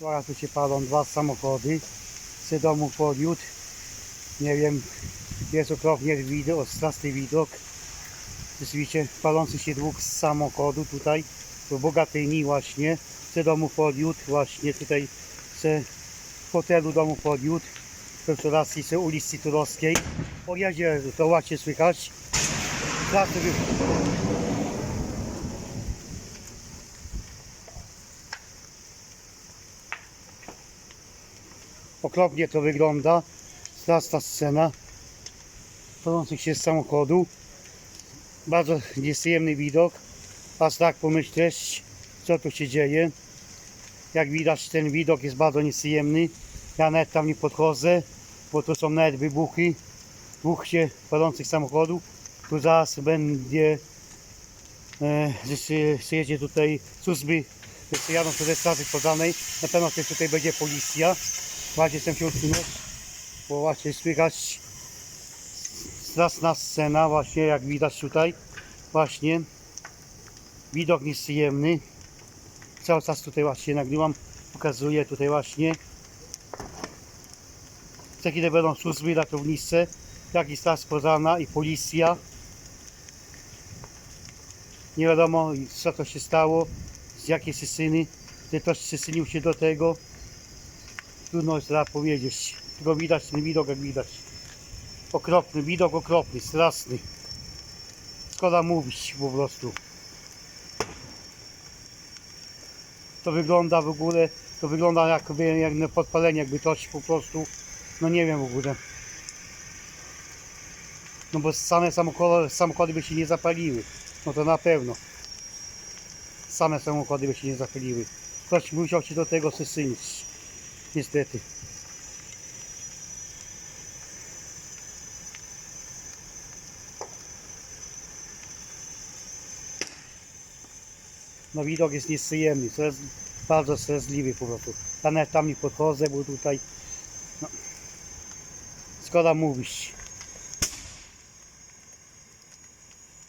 Teraz tu się palą dwa samochody. Z domu podjut. Nie wiem, jest okropnie widok, straszny widok. Rzeczywiście palący się dwóch z samochodu tutaj w Bogatyni właśnie. Z domu podjut właśnie tutaj z hotelu domu podjut. Restauracji z ulicy Turowskiej. O jedzie, to ładnie słychać. Straszny Okropnie to wygląda. Straszna scena. Palących się z samochodu. Bardzo nieprzyjemny widok. Aż tak pomyśleć, co tu się dzieje. Jak widać, ten widok jest bardzo nieprzyjemny. Ja nawet tam nie podchodzę, bo to są nawet wybuchy dwóch się palących samochodów. Tu zaraz będzie, e, że przyjedzie tutaj służby, przyjadą tutaj straży pożarnej. Na pewno też tutaj będzie policja. Właśnie chcę się usunąć, bo właśnie słychać straszna scena, właśnie jak widać tutaj. Właśnie widok nieprzyjemny. Cały czas tutaj właśnie nagrywam, pokazuję tutaj właśnie. Za chwilę będą służby ratownicze, jak i straż pożarna i policja. Nie wiadomo co to się stało, z jakiej przyczyny, że ktoś przyczynił się do tego. Trudno jest powiedzieć. Tylko widać ten widok jak widać. Okropny, widok okropny, straszny. Szkoda mówić po prostu. To wygląda w ogóle, to wygląda jakby jak na podpalenie, jakby coś po prostu, no nie wiem w ogóle. No bo same samochody, samochody by się nie zapaliły. No to na pewno. Same samochody by się nie zapaliły. Ktoś musiał się do tego przyczynić. Niestety. No widok jest nieprzyjemny, jest bardzo straszliwy po prostu. Ja tam nie podchodzę, bo tutaj no, szkoda mówić.